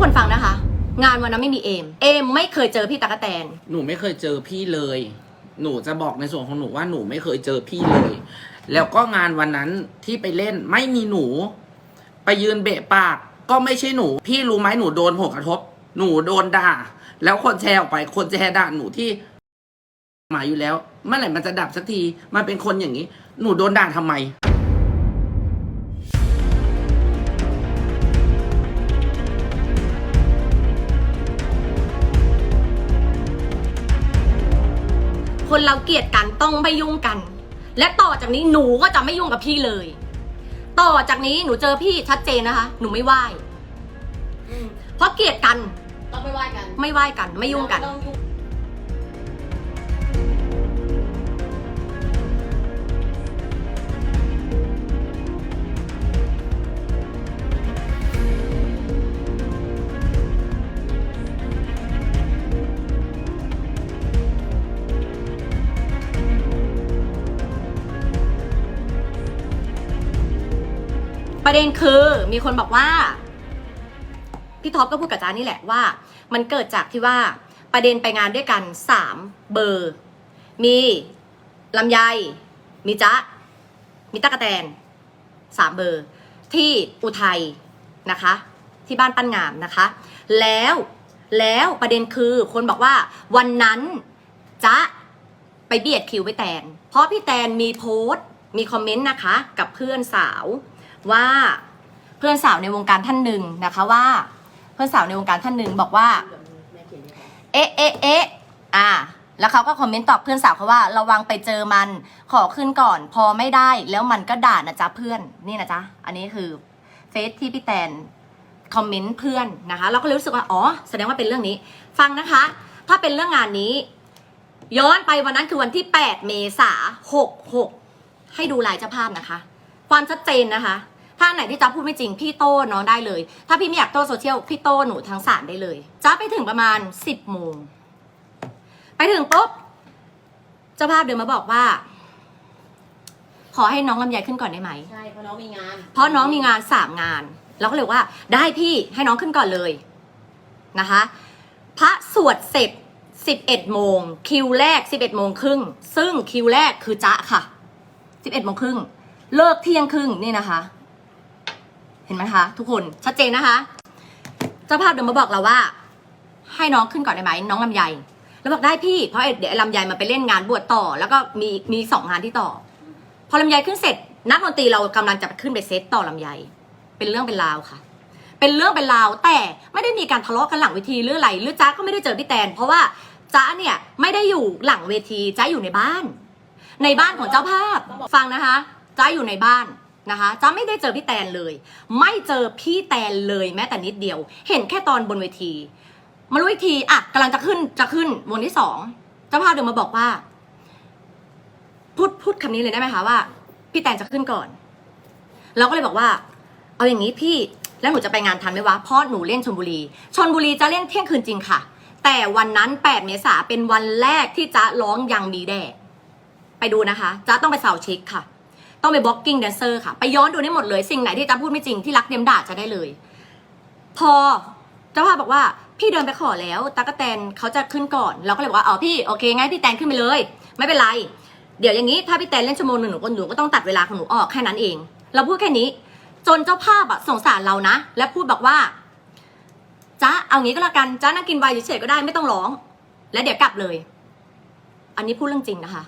คนฟังนะคะ งานวันนั้นไม่มีเอม เอมไม่เคยเจอพี่ตากแตน หนูไม่เคยเจอพี่เลย หนูจะบอกในส่วนของหนูว่าหนูไม่เคยเจอพี่เลย แล้วก็งานวันนั้นที่ไปเล่นไม่มีหนู ไปยืนเบะปาก ก็ไม่ใช่หนู พี่รู้ไหมหนูโดนผลกระทบ หนูโดนด่า แล้วคนแชร์ออกไป คนแชร์ด่าหนูที่หมายอยู่แล้วเมื่อไหร่มันจะดับสักที มันเป็นคนอย่างนี้ หนูโดนด่าทำไม คนเราเกลียดกันต้องไม่ยุ่งกัน และต่อจากนี้หนูก็จะไม่ยุ่งกับพี่เลย ต่อจากนี้หนูเจอพี่ชัดเจนนะคะ หนูไม่ไหว้อืมเพราะเกลียดกันต้องไม่ว่ากัน ไม่ไหว้กัน ไม่ยุ่งกันต้องยุ่ง ประเด็นคือมีคนบอกว่า พี่ท็อปก็พูดกับจานี่แหละว่า มันเกิดจากที่ว่าประเด็นไปงานด้วยกันสามเบอร์ มีลำไย มีจ๊ะ มีตะกะแตนสามเบอร์ ที่อุทัยนะคะ ที่บ้านปั้นงามนะคะ แล้วแล้วประเด็นคือคนบอกว่าวันนั้นจ๊ะไปเบียดคิวไปแตน เพราะพี่แตนมีโพสต์มีคอมเมนต์นะคะ กับเพื่อนสาว ว่าเพื่อนสาวในวงการท่านหนึ่งนะคะว่า เพื่อนสาวในวงการท่านหนึ่งบอกว่าเขียนให้เขาเอ๊ะเอ๊ะเอ๊ะอ่า แล้วเขาก็คอมเมนต์ตอบเพื่อนสาวเขาว่าระวังไปเจอมันขอขึ้นก่อน พอไม่ได้แล้วมันก็ด่านะจ๊ะเพื่อนนี่นะจ๊ะอันนี้คือเฟซที่พี่แตนคอมเมนต์เพื่อนนะคะ เราก็เลยรู้สึกว่าอ๋อแสดงว่าเป็นเรื่องนี้ ฟังนะคะ ถ้าเป็นเรื่องงานนี้ ย้อนไปวันนั้นคือวันที่ 8 เมษาหกหกให้ดูลายเจ้าภาพนะคะ ความชัดเจนนะคะ ถ้าอันไหนที่จ้าพูดไม่จริงพี่โต้น้องได้เลย ถ้าพี่ไม่อยากโต้โซเชียลพี่โต้หนูทั้งสารได้เลยจ้าไปถึงประมาณ10โมงไปถึงปุ๊บเจ้าภาพเดินมาบอกว่า ขอให้น้องลำไยขึ้นก่อนได้ไหม ใช่เพราะน้องมีงานเพราะน้องมีงานสามงานเราก็เลยว่าได้พี่ให้น้องขึ้นก่อนเลยนะคะ พระสวดเสร็จ11โมงคิวแรก11โมงครึ่งซึ่งคิวแรกคือจ๊ะค่ะ11โมงครึ่ง เลิกเที่ยงครึ่งนี่นะคะ เห็นไหมคะ ทุกคนชัดเจนนะคะเจ้าภาพเดินมาบอกเราว่า ให้น้องขึ้นก่อนได้ไหมน้องลำไยแล้วบอกได้พี่เพราะเดี๋ยวลำไยมันไปเล่นงานบวชต่อ แล้วก็มีมีสองงานที่ต่อ พอลำไยขึ้นเสร็จ นักดนตรีเรากำลังจะขึ้นไปเซตต่อลำไยเป็นเรื่องเป็นราวค่ะ เป็นเรื่องเป็นราวแต่ไม่ได้มีการทะเลาะกันหลังเวทีหรืออะไรหรือจ้าก็ไม่ได้เจอพี่แตน เพราะว่าจ้าเนี่ยไม่ได้อยู่หลังเวทีจ้าอยู่ในบ้าน ในบ้านของเจ้าภาพฟังนะคะ จ้าอยู่ในบ้านนะคะจ้าไม่ได้เจอพี่แตนเลย ไม่เจอพี่แตนเลยแม้แต่นิดเดียว เห็นแค่ตอนบนเวที มารู้อีกทีอะกำลังจะขึ้นจะขึ้นวงที่สองเจ้าภาพเดินมาบอกว่า พูดพูดคำนี้เลยได้ไหมคะว่า พี่แตนจะขึ้นก่อน เราก็เลยบอกว่า เอาอย่างนี้พี่แล้วหนูจะไปงานทันไหมวะเพราะหนูเล่นชนบุรีชนบุรีจะเล่นเที่ยงคืนจริงค่ะ แต่วันนั้น 8 เมษาเป็นวันแรกที่จ๊ะร้องยังมีแดดไปดูนะคะจ๊ะต้องไปเสาเช็คค่ะ ต้องไปบล็อกกิ้งแดนเซอร์ค่ะ ไปย้อนดูได้หมดเลยสิ่งไหนที่จ๊ะพูดไม่จริงที่รักเดียมด่าจะได้เลย พอเจ้าภาพบอกว่าพี่เดินไปขอแล้วตากแตนเขาจะขึ้นก่อนเราก็เลยบอกว่าอ๋อพี่โอเคงั้นพี่แตนขึ้นไปเลย ไม่เป็นไร เดี๋ยวอย่างนี้ถ้าพี่แตนเล่นชั่วโมงหนึ่งหนูก็หนูก็ต้องตัดเวลาของหนูออกแค่นั้นเอง เราพูดแค่นี้ จนเจ้าภาพอะสงสารเรานะ และพูดบอกว่าจ้าเอางี้ก็แล้วกันจ้านั่งกินไวน์เฉยๆก็ได้ไม่ต้องร้อง แล้วเดี๋ยวกลับเลย อันนี้พูดเรื่องจริงนะคะ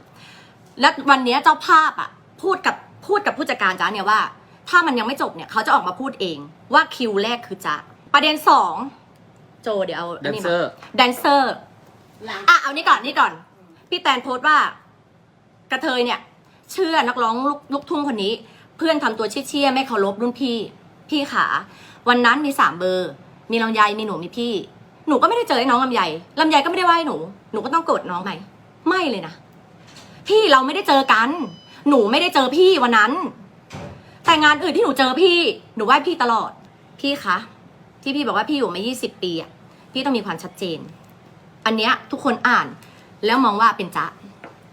และวันนี้เจ้าภาพอะ พูดกับพูดกับผู้จัดการจ้าเนี่ยว่า ถ้ามันยังไม่จบเนี่ยเขาจะออกมาพูดเองว่าคิวแรกคือจ้าประเด็นสองโจเดี๋ยวเอาแดอันนี้เซมาอร์แดนเซอร์หลังอะเอานี่ก่อนนี่ก่อน พี่แตนโพสต์ว่า กระเทยเนี่ย เชื่อนักร้องลูกลูกทุ่งคนนี้ เพื่อนทำตัวเชี่ยๆไม่เคารพรุ่นพี่ พี่ขา วันนั้นมีสามเบอร์ มีลำไยมีหนูมีพี่ หนูก็ไม่ได้เจอไอ้น้องลำไยลำไยก็ไม่ได้ว่าให้หนู หนูก็ต้องโกรธน้องไหมไม่เลยนะพี่เราไม่ได้เจอกัน หนูไม่ได้เจอพี่วันนั้น แต่งานอื่นที่หนูเจอพี่ หนูไหว้พี่ตลอด พี่คะ ที่พี่บอกว่าพี่อยู่มา 20 ปีอะพี่ต้องมีความชัดเจน อันเนี้ยทุกคนอ่านแล้วมองว่าเป็นจ๊ะ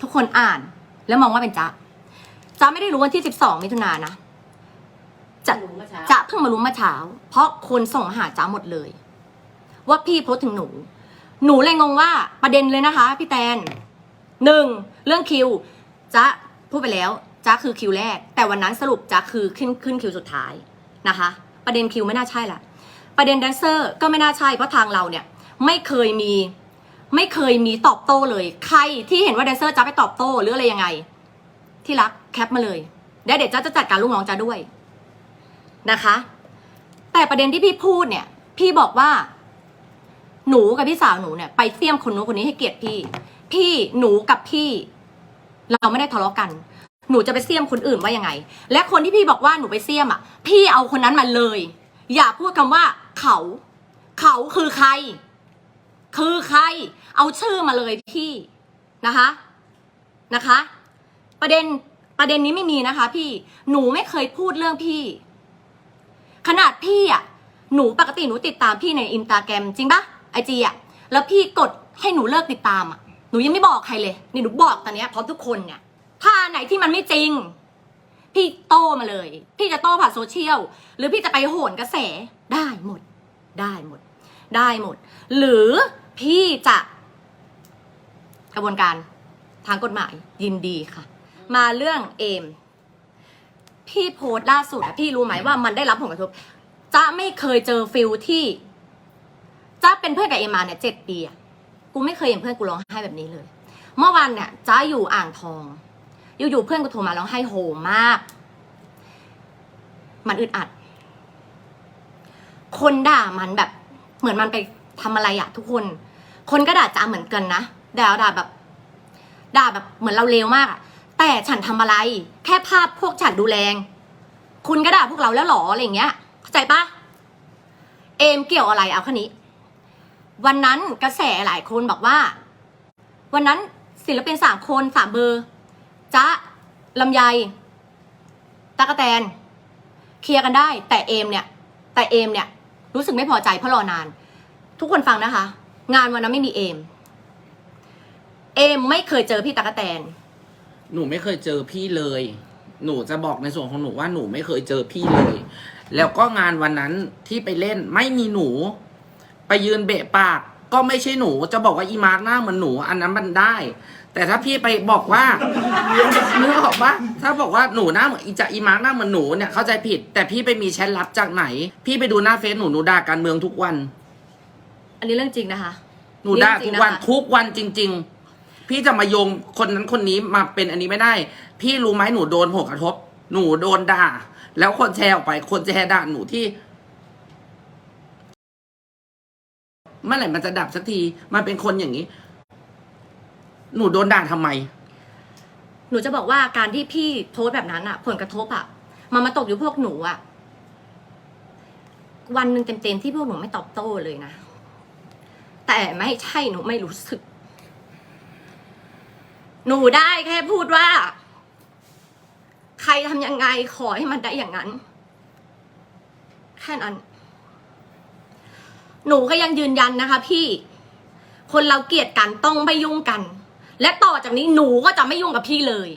ทุกคนอ่านแล้วมองว่าเป็นจ๊ะจ๊ะไม่ได้รู้วันที่ 12 มิถุนายนนะจะหนูเมื่อเช้าจะเพิ่งมารู้เมื่อเช้า เพราะคนส่งมาหาจ๊ะหมดเลย ว่าพี่โพสต์ถึงหนู หนูเลยงงว่าประเด็นเลยนะคะ พี่แตนหนึ่งเรื่องคิวจะ พูดไปแล้วจะคือคิวแรก แต่วันนั้นสรุปจะคือขึ้นขึ้นคิวสุดท้ายนะคะ ประเด็นคิวไม่น่าใช่ละประเด็นแดนเซอร์ก็ไม่น่าใช่เพราะทางเราเนี่ยไม่เคยมีไม่เคยมีตอบโต้เลย ใครที่เห็นว่าแดนเซอร์จะไปตอบโต้หรืออะไรยังไง ที่รักแคปมาเลยแล้วเดี๋ยวจ้าจะจัดการลูกน้องจ้าด้วยนะคะ แต่ประเด็นที่พี่พูดเนี่ย พี่บอกว่า หนูกับพี่สาวหนูเนี่ยไปเสี่ยมคนนู้นคนนี้ให้เกียรติพี่ พี่หนูกับพี่ เราไม่ได้ทะเลาะกัน หนูจะไปเสี่ยมคนอื่นว่ายังไง และคนที่พี่บอกว่าหนูไปเสี่ยมอะ พี่เอาคนนั้นมาเลย อย่าพูดคำว่า เขา เขาคือใคร คือใคร เอาชื่อมาเลยพี่นะคะนะคะ ประเด็นประเด็นนี้ไม่มีนะคะ พี่หนูไม่เคยพูดเรื่องพี่ ขนาดพี่อะหนูปกติหนูติดตามพี่ในอินสตาแกรมจริงปะไอจีอะแล้วพี่กดให้หนูเลิกติดตามอะ หนูยังไม่บอกใครเลย นี่หนูบอกตอนเนี้ยพร้อมทุกคนเนี่ย ถ้าไหนที่มันไม่จริง พี่โต้มาเลย พี่จะโต้ผ่านโซเชียล หรือพี่จะไปโหนกระแสได้หมด ได้หมด ได้หมด หรือพี่จะ กระบวนการทางกฎหมายยินดีค่ะ มาเรื่องเอม พี่โพสต์ล่าสุดอะพี่รู้ไหมว่ามันได้รับผลกระทบจะไม่เคยเจอฟิลที่จะเป็นเพื่อนกับเอมมาเนี่ยเจ็ดปีอะ กูไม่เคยเห็นเพื่อนกูร้องไห้แบบนี้เลย เมื่อวันเนี่ยจ้าอยู่อ่างทอง อยู่ๆเพื่อนกูโทรมาร้องไห้โหมาก มันอึดอัด คนด่ามันแบบ เหมือนมันไปทำอะไรอะทุกคน คนก็ด่าจ้าเหมือนกันนะด่าด่าแบบ ด่าแบบเหมือนเราเลวมากอะแต่ฉันทำอะไร แค่ภาพพวกฉันดูแรง คุณก็ด่าพวกเราแล้วหรออะไรอย่างเงี้ย เข้าใจปะเอมเกี่ยวอะไรเอาคันนี้ วันนั้นกระแสหลายคนบอกว่า วันนั้นศิลปินสามคนสามเบอร์จ๊ะลำไยตะกะแตน เคลียร์กันได้ แต่เอมเนี่ย แต่เอมเนี่ย รู้สึกไม่พอใจเพราะรอนาน ทุกคนฟังนะคะ งานวันนั้นไม่มีเอม เอมไม่เคยเจอพี่ตะกะแตน หนูไม่เคยเจอพี่เลย หนูจะบอกในส่วนของหนูว่าหนูไม่เคยเจอพี่เลย แล้วก็งานวันนั้นที่ไปเล่นไม่มีหนู ไปยืนเบะปาก ก็ไม่ใช่หนูจะบอกว่าอีมาร์กหน้าเหมือนหนู อันนั้นมันได้ แต่ถ้าพี่ไปบอกว่านึกออกปะถ้าบอกว่าหนูหน้าเหมือนอีจะอีมาร์กหน้าเหมือนหนูเนี่ยเข้าใจผิด แต่พี่ไปมีแชทลับจากไหน พี่ไปดูหน้าเฟซหนูหนูด่าการเมืองทุกวัน อันนี้เรื่องจริงนะคะ หนูด่าจริทุงกๆวันนะคะทุกวันจริง ๆ พี่จะมาโยงคนนั้นคนนี้มาเป็นอันนี้ไม่ได้ พี่รู้ไหมหนูโดนผลกระทบ หนูโดนด่า แล้วคนแชร์ออกไป คนแชร์ด่าหนูที่ เมื่อไหร่มันจะดับสักที มันเป็นคนอย่างนี้ หนูโดนด่าทำไม หนูจะบอกว่าการที่พี่โพสต์แบบนั้นอะผลกระทบอะมันมาตกอยู่พวกหนูอะวันหนึ่งเต็มๆที่พวกหนูไม่ตอบโต้เลยนะ แต่ไม่ใช่หนูไม่รู้สึก หนูได้แค่พูดว่า ใครทำยังไงขอให้มันได้อย่างนั้น แค่นั้น หนูก็ยังยืนยันนะคะ พี่ คนเราเกลียดกันต้องไม่ยุ่งกัน และต่อจากนี้หนูก็จะไม่ยุ่งกับพี่เลย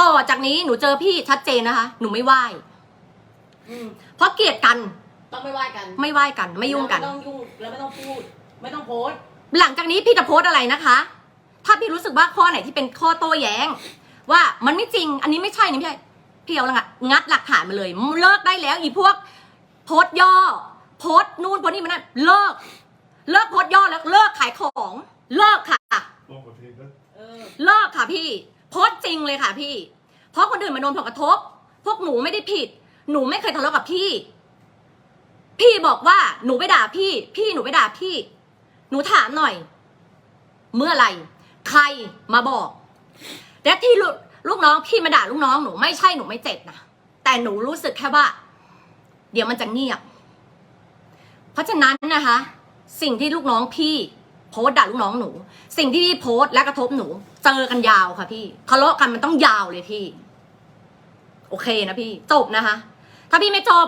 ต่อจากนี้หนูเจอพี่ชัดเจนนะคะ หนูไม่ไหว้อืมเพราะเกลียดกันต้องไม่ว่ากันไม่ไหว้กัน ไม่ยุ่งกัน แล้วไม่ต้องยุ่งแล้วไม่ต้องพูด ไม่ต้องโพสต์หลังจากนี้พี่จะโพสต์อะไรนะคะ ถ้าพี่รู้สึกว่าข้อไหนที่เป็นข้อโต้แย้ง ว่ามันไม่จริง อันนี้ไม่ใช่นี่ไม่ใช่พี่เอาละงัดหลักฐานมาเลย เลิกได้แล้วอีพวกโพสต์ย่อ โพสต์นู่นโพสต์นี่มันนั่นเลิก เลิกโพสต์ย่อแล้วเลิกขายของ เลิกค่ะลองกดเพลงนะเออ เลิกค่ะพี่โพสต์จริงเลยค่ะพี่ เพราะคนอื่นมาโดนผลกระทบ พวกหนูไม่ได้ผิด หนูไม่เคยทะเลาะกับพี่ พี่บอกว่าหนูไปด่าพี่ พี่หนูไปด่าพี่ หนูถามหน่อย เมื่อไหร่ใครมาบอกและที่ลูกลูกน้องพี่มาด่าลูกน้องหนูไม่ใช่หนูไม่เจ็บนะแต่หนูรู้สึกแค่ว่า เดี๋ยวมันจะเงียบ เพราะฉะนั้นนะคะ สิ่งที่ลูกน้องพี่โพสต์ด่าลูกน้องหนู สิ่งที่พี่โพสต์และกระทบหนู เจอกันยาวค่ะพี่ทะเลาะกันมันต้องยาวเลยพี่ โอเคนะพี่จบนะคะ ถ้าพี่ไม่จบ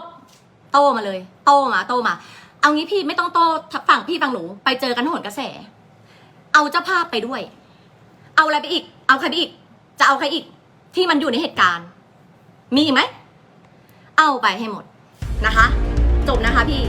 โตมาเลย โตมาโตมา เอางี้พี่ไม่ต้องโตฝั่งพี่ฝั่งหนู ไปเจอกันหนกระแส เอาเจ้าภาพไปด้วย เอาอะไรไปอีก เอาใครไปอีก จะเอาใครอีก ที่มันอยู่ในเหตุการณ์ มีอีกไหมเอาไปให้หมดนะคะ จบนะคะพี่